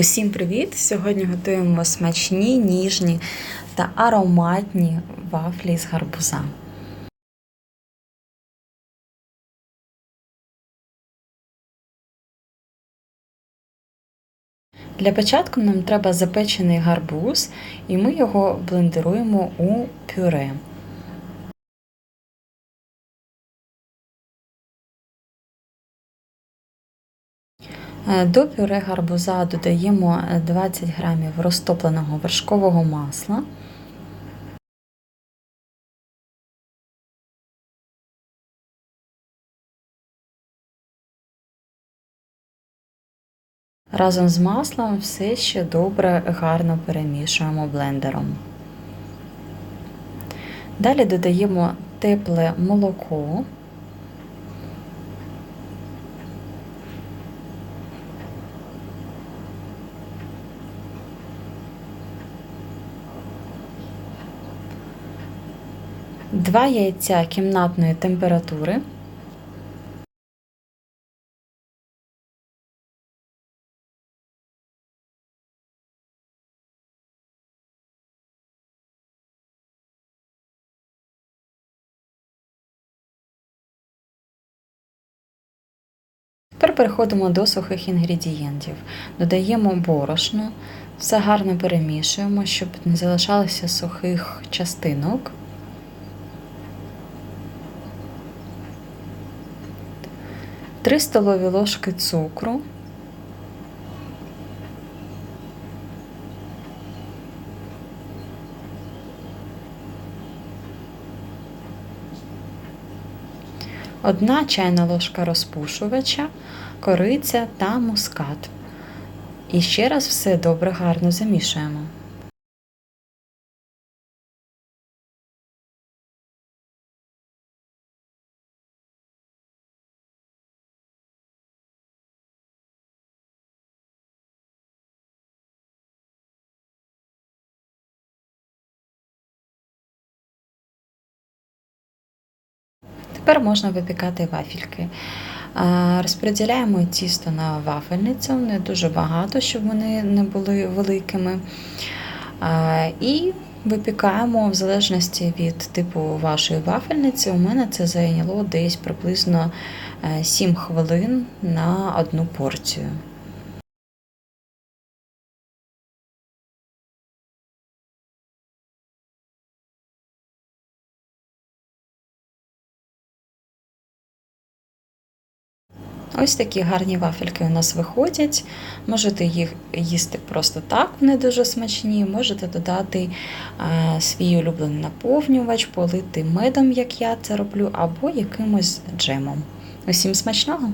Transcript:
Усім привіт! Сьогодні готуємо смачні, ніжні та ароматні вафлі з гарбуза. Для початку нам треба запечений гарбуз, і ми його блендеруємо у пюре. До пюре гарбуза додаємо 20 грамів розтопленого вершкового масла. Разом з маслом все ще добре гарно перемішуємо блендером. Далі додаємо тепле молоко. Два яйця кімнатної температури. Тепер переходимо до сухих інгредієнтів. Додаємо борошно, все гарно перемішуємо, щоб не залишалося сухих частинок. Три столові ложки цукру. Одна чайна ложка розпушувача, кориця та мускат. І ще раз все добре гарно замішуємо. Тепер можна випікати вафельки. Розподіляємо тісто на вафельницю, не дуже багато, щоб вони не були великими. І випікаємо в залежності від типу вашої вафельниці. У мене це зайняло десь приблизно 7 хвилин на одну порцію. Ось такі гарні вафельки у нас виходять. Можете їх їсти просто так, вони дуже смачні. Можете додати а, свій улюблений наповнювач, полити медом, як я це роблю, або якимось джемом. Усім смачного!